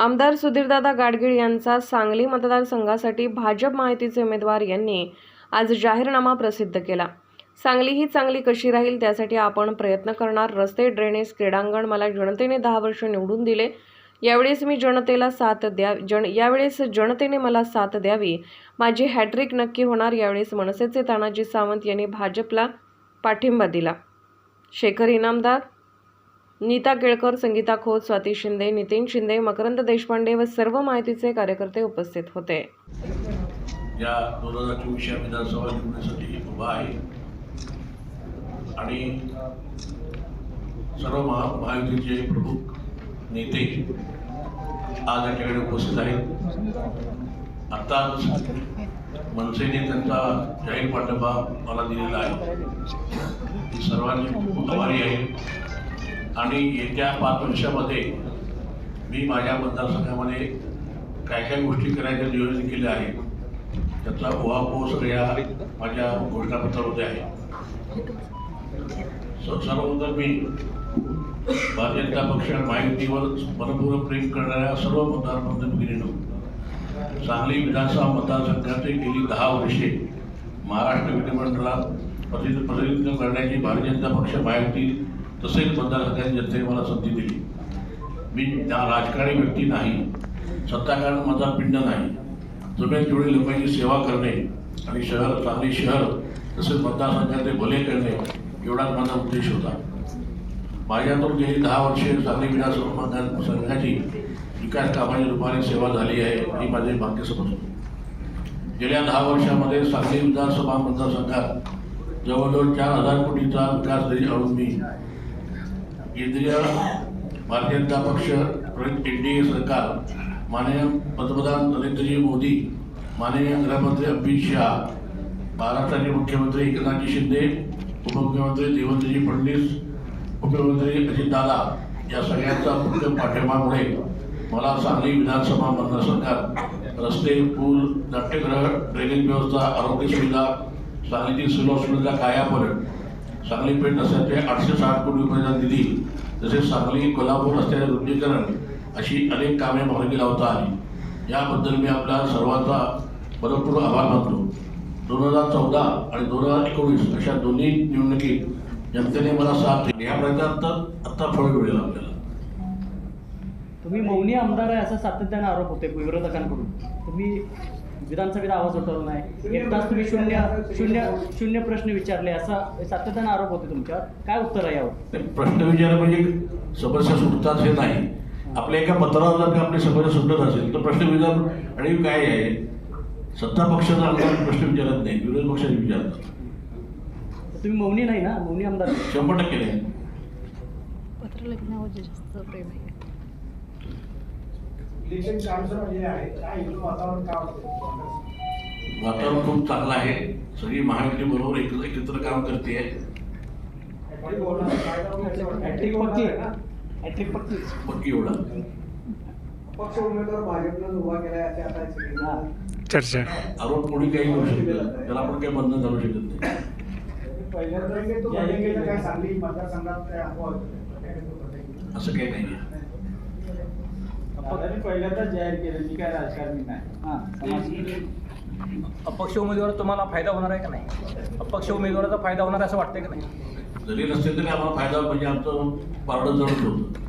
आमदार सुधीरदादा गाडगीळ यांचा सांगली मतदारसंघासाठी भाजप माहितीचे उमेदवार यांनी आज जाहीरनामा प्रसिद्ध केला. सांगली ही चांगली कशी राहील त्यासाठी आपण प्रयत्न करणार. रस्ते ड्रेनेज क्रीडांगण मला जनतेने दहा वर्ष निवडून दिले. यावेळेस मी जनतेला साथ द्या जन यावेळेस जनतेने मला साथ द्यावी. माझी हॅट्रिक नक्की होणार यावेळेस मनसेचे तानाजी सावंत यांनी भाजपला पाठिंबा दिला. शेखर इनामदार नीता केळकर संगीता खोत स्वाती शिंदे नितीन शिंदे मकरंद देशपांडे व सर्व माहितीचे कार्यकर्ते उपस्थित होते. या दोन हजार चोवीस या विधानसभा निवडणुकीसाठी उभा आहे. आणि सर्व महा महायुतीचे प्रमुख नेते आज याच्याकडे उपस्थित आहेत. आत्ताच मनसेने त्यांचा जाहीर पाठिंबा मला दिलेला आहे. सर्वांची खूप आभारी आहे. आणि येत्या पाच वर्षामध्ये मी माझ्या मतदारसंघामध्ये काय काय गोष्टी करायच्या नियोजन केले आहे त्यातला उहापोह सगळ्या माझ्या घोषणापत्रामध्ये आहे. स- सर्वप्रथम मी भारतीय जनता पक्ष महायुतीवर मनपूर्वक प्रेम करणाऱ्या सर्व मतदार बंधू सांगली विधानसभा मतदारसंघाचे गेली दहा वर्षे महाराष्ट्र विधिमंडळात प्रतिनिधित्व करण्याची भारतीय जनता पक्ष महायुती तसेच खात्याने जनतेने मला संधी दिली मी राजकारणी व्यक्ती नाही सत्ताकारण माझा पिंड नाही जुन्या जुळी लोकांची सेवा करणे आणि शहर चांगली शहर तसेच मतदारसंघाचे भले करणे एवढाच माझा उद्देश होता. माझ्यातून गेली दहा वर्षे सांगली विधानसभा संघाची विकास कामाची रूपाने सेवा झाली आहे ही माझे भाग्य समजतो गेल्या दहा वर्षामध्ये सांगली विधानसभा मतदारसंघात जवळजवळ चार हजार कोटीचा विकास निधी आणून मी केंद्रीय भारतीय जनता पक्ष एन डी ए सरकार माननीय पंतप्रधान नरेंद्रजी मोदी माननीय गृहमंत्री अमित शहा महाराष्ट्राचे मुख्यमंत्री एकनाथजी शिंदे उपमुख्यमंत्री देवेंद्रजी फडणवीस मुख्यमंत्री अजितदादा या सगळ्यांचा मुख्य पाठिंबामुळे मला सांगली विधानसभा मतदारसंघात रस्ते पूल नाट्यगृह ड्रेनेज व्यवस्था आरोग्य सुविधा सांगलीतील सुलभ सुविधा कायापर्यंत सांगली पेठ रस्त्याचे आठशे साठ कोटी रुपयाचा निधी तसेच सांगली कोल्हापूर रस्त्याचे रुंदीकरण अशी अनेक कामे मार्गी लावता आली. याबद्दल मी आपल्या सर्वांचा भरपूर आभार मानतो. दोन हजार चौदा आणि दोन हजार एकोणीस अशा दोन्ही निवडणुकीत जनतेने मला साथ दिली. या प्रयत्नात आत्ता फळ मिळेल आपल्याला. तुम्ही मौनी आमदार आहे असा सातत्याने आरोप होते विरोधकांकडून. तुम्ही विधानसभेत आवाज उठवला नाही. एक तास तुम्ही शून्य शून्य शून्य प्रश्न विचारले असा सातत्याने आरोप होते तुमच्यावर. काय उत्तर आहे यावर? प्रश्न विचार म्हणजे समस्या सुटतात हे नाही. आपल्या एका पत्रावर जर का आपली समस्या सुटत असेल तर प्रश्न विचार आणि काय आहे? सत्ता पक्षाचा आमदार प्रश्न विचारत नाही विरोधी पक्षाचे विचारतात. तुम्ही मौनी नाही ना? मौनी आमदार. शंभर टक्के नाही. पत्र जास्त प्रेम आहे. इलेक्शन काळाचं जे आहे काय इकडं वातावरण काय वातावरण खूप चांगलं आहे. सगळी महायुती बरोबर एक एकत्र काम करते. पक्की. हॅट्रिक पक्की. पक्की एवढा? पक्ष उमेदवार भाजपनं उभा. चर्चा. आरोप कोणी काही करू शकत त्याला आपण काही बंधन घालू शकत नाही. पहिल्यांदा तो बजरंगीचं काय सांगली मतदारसंघात? असं काही नाही आहे पहिल्यांदाच जाहीर केलं मी काय राजकारणी नाही अपक्ष उमेदवार तुम्हाला फायदा होणार आहे का नाही? अपक्ष उमेदवाराचा फायदा होणार आहे असं वाटतंय का नाही? जरी नसतील तरी आम्हाला फायदा म्हणजे आमचं पारडं जडत होतं